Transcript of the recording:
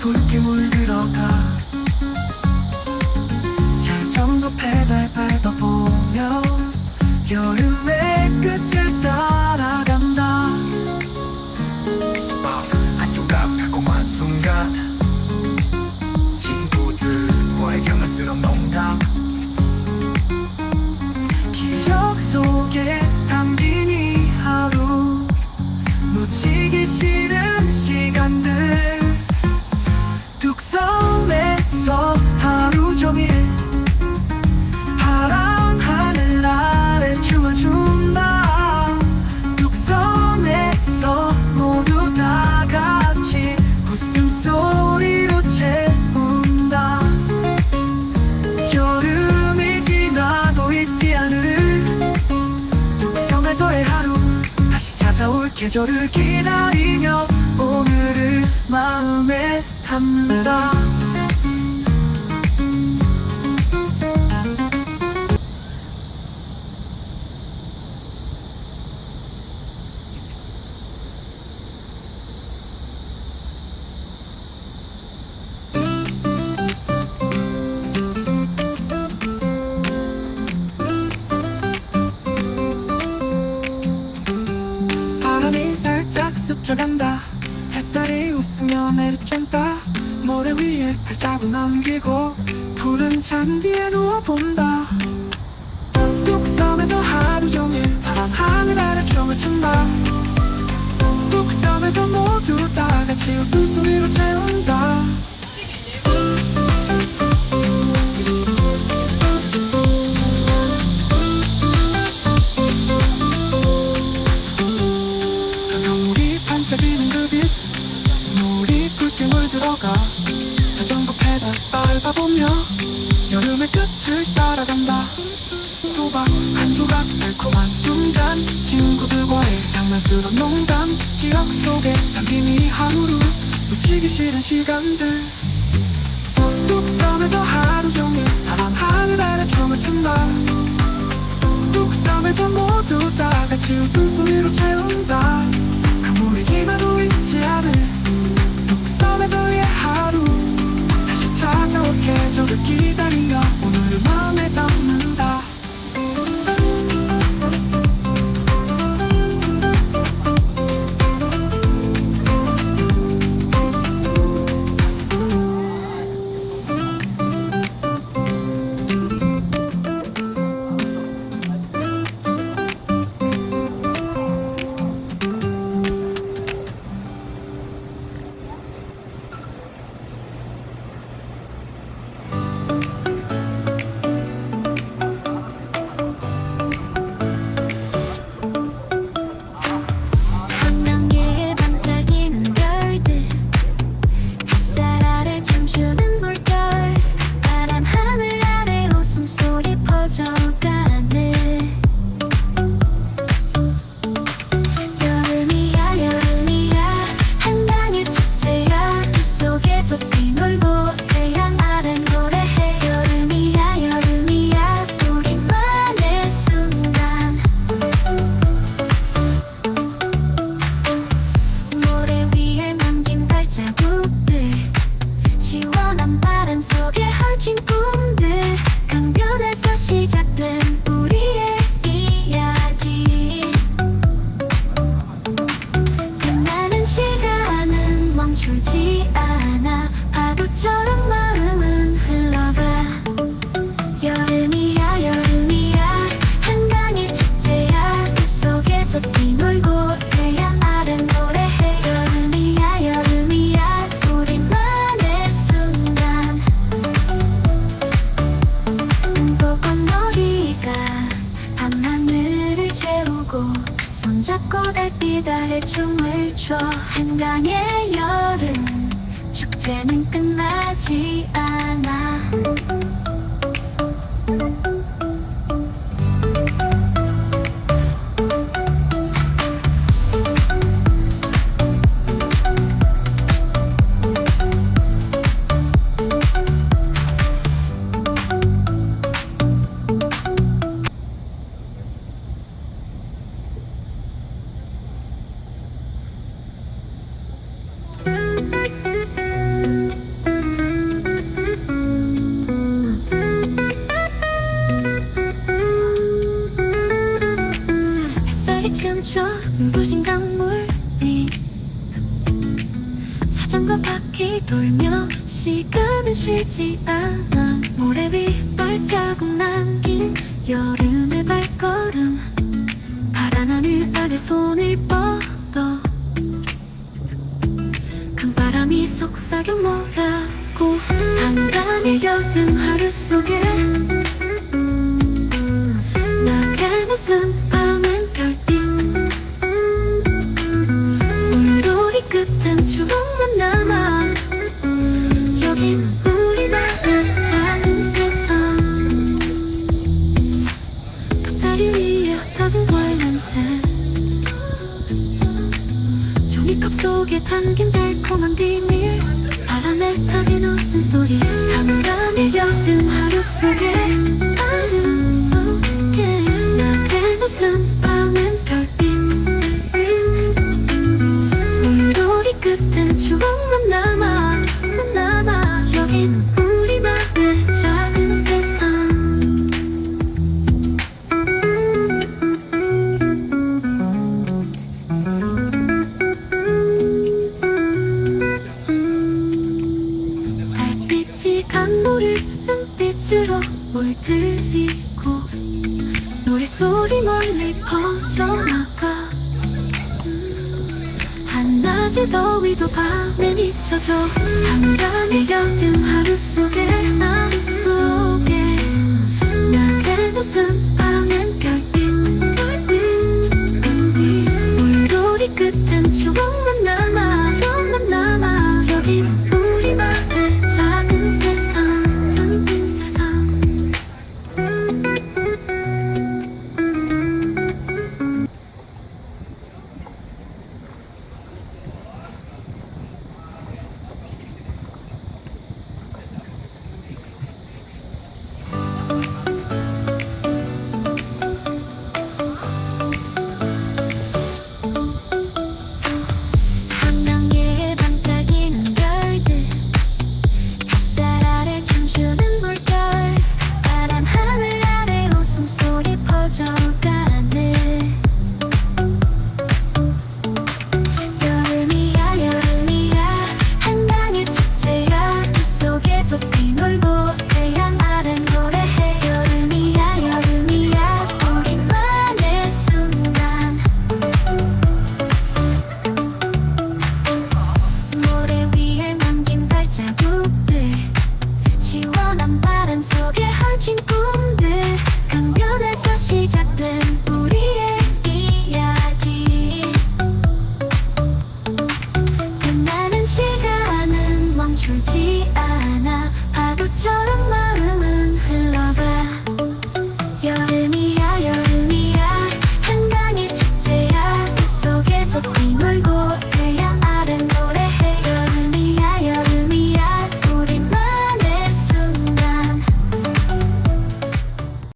돌게 물들어가 뚝섬에서의 하루. 다시 찾아올 계절을 기다리며 오늘을 마음에 담는다 스쳐간다. 햇살이 웃으며 내리쬐다. 모래 위에 발자국 남기고 푸른 잔디에 누워본다. 뚝섬에서 하루 종일 파란 하늘 아래 춤을 춘다. 뚝섬에서 모두 다 같이 웃음소리로 채운다 수박 한 조각 달콤한 순간. 친구들과의 장난스러운 농담. 기억 속에 담긴 이 하루를 놓치기 싫은 시간들. 뚝섬에서 하루 종일 파란 하늘 아래 춤을 춘다. 뚝섬에서 모두 다 같이 웃음소리로 채운다. 강물이 지나도 잊지 않을 뚝섬에서의 하루. 다시 찾아올 계절을 기다리며 오늘을 마음에 춤을 춰 한강의 여름 축제는 끝나지 않아 시간을 쉬지 않아. 모래 위 발자국 남긴 여름 종이컵 속에 담긴 달콤한 비밀. 바람에 터진 웃음소리 한밤의 여름 하루 속에. 하루 속에 낮에는 쓴 밤엔 별빛. 물놀이 끝엔 추억만 남아 남아 여긴 달빛이 강물을 눈빛으로 물들이고 노랫소리 멀리 퍼져나가. 한낮의 더위도 밤에 잊혀져 한간의 여름 하루 속에 하루 속에 쓴밤